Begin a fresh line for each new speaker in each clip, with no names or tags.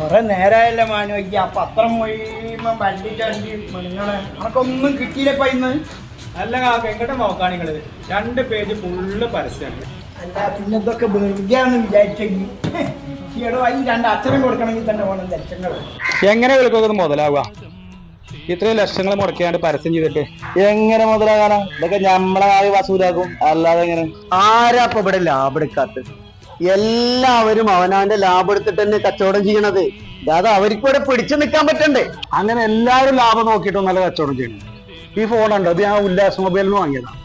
കുറെ നേരായല്ലേ മാനുവയ്ക്ക് ആ പത്രം മുഴുവൻ വണ്ടി ചണ്ടി മണിങ്ങളെ അനക്കൊന്നും കിട്ടിയില്ലപ്പ ഇന്ന്.
അല്ല കാക്ക എങ്ങോട്ട് നോക്കാണ് നിങ്ങൾ? രണ്ട് പേജ് ഫുള്ള് പരസ്യമാണ്
അല്ല പിന്നെ ഇതൊക്കെ വെറുതെയാന്ന് വിചാരിച്ചെങ്കിൽ ഈയിടെ ഈ രണ്ട് കൊടുക്കണമെങ്കിൽ തന്നെ വേണം ലക്ഷങ്ങൾ
എങ്ങനെ വിളിക്കുന്നത് മുതലാവുക? ഇത്രയും ലക്ഷങ്ങൾ മുടക്കിയാണ്ട് പരസ്യം ചെയ്തിട്ട്
എങ്ങനെ മുതലാകാനാ? ഇതൊക്കെ നമ്മളെ ആയി വസൂലാക്കും. അല്ലാതെ എങ്ങനെ? ആരാ ഇപ്പൊ ഇവിടെ ലാഭം എടുക്കാത്ത എല്ലാവരും അവനാന്റെ ലാഭം എടുത്തിട്ട് തന്നെ കച്ചവടം ചെയ്യണത്. അതായത് അവർക്ക് ഇവിടെ പിടിച്ചു നിൽക്കാൻ പറ്റണ്ടേ?
അങ്ങനെ എല്ലാവരും ലാഭം നോക്കിയിട്ട് നല്ല കച്ചവടം ചെയ്യണം. ഈ ഫോൺ ഉണ്ട്? അത് ഞാൻ ഉല്ലാസ് മൊബൈലിൽ വാങ്ങിയതാണ്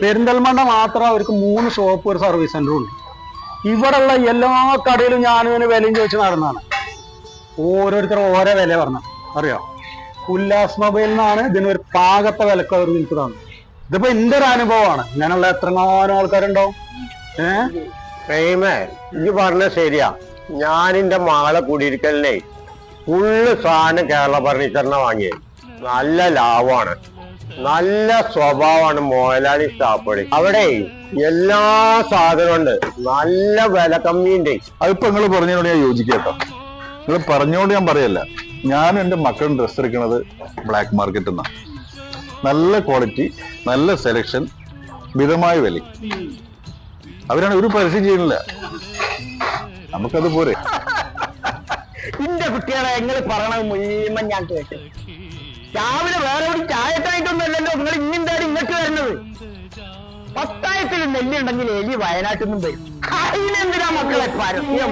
പെരിന്തൽമണ്ണ മാത്രം അവർക്ക് മൂന്ന് ഷോപ്പ് ഒരു സർവീസ് സെന്ററും ഉണ്ട്. ഇവിടെയുള്ള എല്ലാ കടയിലും ഞാനും ഇതിന് വിലയും ചോദിച്ച് നടന്നതാണ്. ഓരോരുത്തർ ഓരോ വില പറഞ്ഞു അറിയോ? ഉല്ലാസ് മൊബൈലിൽ നിന്നാണ് ഇതിന് ഒരു പാകത്തെ വിലക്ക് അവർ നിൽക്കുന്നത്. ഇതിപ്പോ എന്റെ ഒരു അനുഭവമാണ്. ഇങ്ങനെയുള്ള എത്രങ്ങാനും ആൾക്കാരുണ്ടാവും. ഏഹ്
പ്രേമേ ഇജ്ജ് പറഞ്ഞ ശരിയാ. ഞാനിന്റെ മാളെ കുടിയിരിക്കലിനെ ഫുള്ള് സാധനം കേരള ഫർണിച്ചറിനെ വാങ്ങിയത്. നല്ല ലാഭമാണ് നല്ല സ്വഭാവമാണ് മോഹൻലാലി സ്റ്റാപ്പടി അവിടെ എല്ലാ സാധനവും ഉണ്ട്. നല്ല വില കമ്മിയുണ്ട്.
അതിപ്പോ നിങ്ങൾ പറഞ്ഞതിനോട് ഞാൻ യോജിക്കട്ടോ. നിങ്ങൾ പറഞ്ഞോണ്ട് ഞാൻ പറയല്ല. ഞാൻ എന്റെ മക്കളും ഡ്രസ്സ് എടുക്കുന്നത് ബ്ലാക്ക് മാർക്കറ്റിൽ നിന്നാണ് നല്ല ക്വാളിറ്റി നല്ല സെലക്ഷൻ മിതമായ വില അവരാണ് ഒരു പരസ്യം ചെയ്യുന്നില്ല. നമുക്കത് പോരെ.
എന്റെ കുട്ടികളെ എങ്ങനെ പറയണം ഞാൻ കേട്ടു. രാവിലെ വേറെ ഒരു ചായത്തായിട്ടൊന്നുമല്ലല്ലോ നിങ്ങൾ ഇന്നെന്താണ് ഇങ്ങോട്ട് വരുന്നത്. പത്തായത്തിൽ നെല്ലുണ്ടെങ്കിൽ എലി വയനാട്ടിൽ നിന്നും വരും. അതിനെന്തിനാ മക്കളെ പരസ്യം?